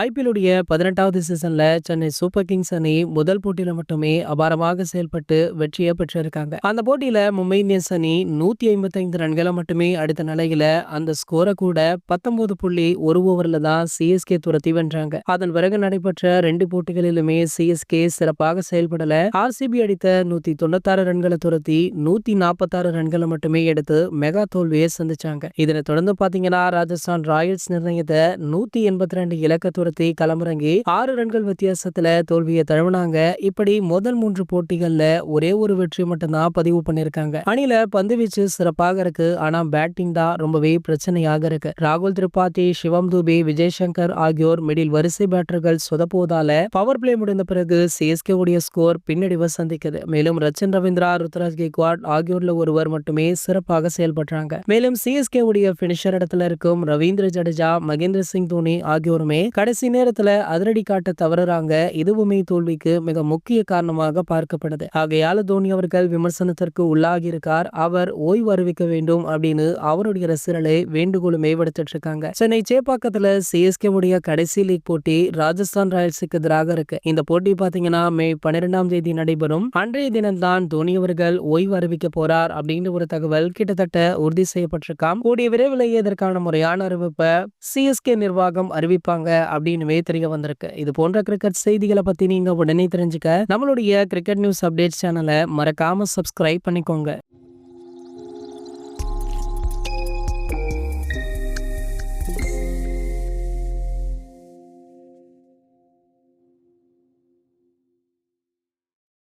ஐபிஎல்லுடைய பதினெட்டாவது சீசன்ல Chennai super Kings அணி முதல் போட்டியில மட்டுமே அபாரமாக செயல்பட்டு வெற்றியை பெற்றிருக்காங்க. அந்த போட்டியில மும்பை இந்தியன்ஸ் அணி நூத்தி ஐம்பத்தி ஐந்து ரன்களை மட்டுமே அடுத்த நிலையில அந்த ஸ்கோரை கூட பத்தொன்பது புள்ளி ஒரு ஓவர்ல தான் சிஎஸ்கே துரத்தி வென்றாங்க. அதன் பிறகு நடைபெற்ற ரெண்டு போட்டிகளிலுமே சிஎஸ்கே சிறப்பாக செயல்படல. ஆர்சிபி அடித்த நூத்தி தொண்ணூத்தாறு ரன்களை துரத்தி நூத்தி நாற்பத்தாறு ரன்களை மட்டுமே எடுத்து மெகா தோல்வியை சந்திச்சாங்க. இதனை தொடர்ந்து பாத்தீங்கன்னா ராஜஸ்தான் ராயல்ஸ் நிர்ணயித்த நூத்தி எண்பத்தி ரெண்டு இலக்கத்து துரத்தி களமிறங்கி ஆறு ரன்கள் வித்தியாசத்துல தோல்வியை தழுவினாங்க. இப்படி முதல் மூன்று போட்டிகள்ல ஒரே ஒரு வெற்றி மட்டும்தான் பதிவு பண்ணிருக்காங்க அணில பந்து வீச்சு சிறப்பாக இருக்கு. ஆனா பேட்டிங் தான் ரொம்பவே பிரச்சனையாக இருக்கு. ராகுல் திரிபாதி சிவம் தூபி விஜய் சங்கர் ஆகியோர் மிடில் வரிசை பேட்டர்கள் சொதப்புவதால பவர் பிளே முடிந்த பிறகு சிஎஸ்கே உடைய ஸ்கோர் பின்னடைவை சந்திக்குது. மேலும் ரச்சன் ரவீந்திரா ருத்ராஜ் கேக்வாட் ஆகியோர்ல ஒருவர் மட்டுமே சிறப்பாக செயல்படுறாங்க மேலும் சிஎஸ்கே உடைய பினிஷர் இடத்துல இருக்கும் ரவீந்திர ஜடேஜா மகேந்திர சிங் தோனி ஆகியோருமே கடை கடைசி நேரத்துல அதிரடி காட்ட தவறுறாங்க இதுவுமே தோல்விக்கு மிக முக்கிய காரணமாக பார்க்கப்படுது. ஆகையால தோனி அவர்கள் விமர்சனத்திற்கு உள்ளாகி இருக்கார் அவர் ஓய்வு அறிவிக்க வேண்டும் அப்படின்னு அவருடைய ரசிகர்களை வேண்டுகோளுமே விடுத்துட்டு இருக்காங்க சென்னை சேப்பாக்கத்துல சிஎஸ்கே உடைய கடைசி லீக் போட்டி ராஜஸ்தான் ராயல்ஸுக்கு எதிராக இருக்கு. இந்த போட்டி பாத்தீங்கன்னா மே பன்னிரெண்டாம் தேதி நடைபெறும். அன்றைய தினம்தான் தோனி அவர்கள் ஓய்வு அறிவிக்க போறார் அப்படின்ற ஒரு தகவல் கிட்டத்தட்ட உறுதி செய்யப்பட்டிருக்காம். கூடிய விரைவிலேயே இதற்கான முறையான அறிவிப்பை சிஎஸ்கே நிர்வாகம் அறிவிப்பாங்க அப்படின்னுமே தெரிய வந்திருக்கு. இது போன்ற கிரிக்கெட் செய்திகளை பத்தி நீங்க உடனே தெரிஞ்சுக்க. நம்மளுடைய கிரிக்கெட் நியூஸ் அப்டேட் சேனலை மறக்காம சப்ஸ்கிரைப் பண்ணிக்கோங்க.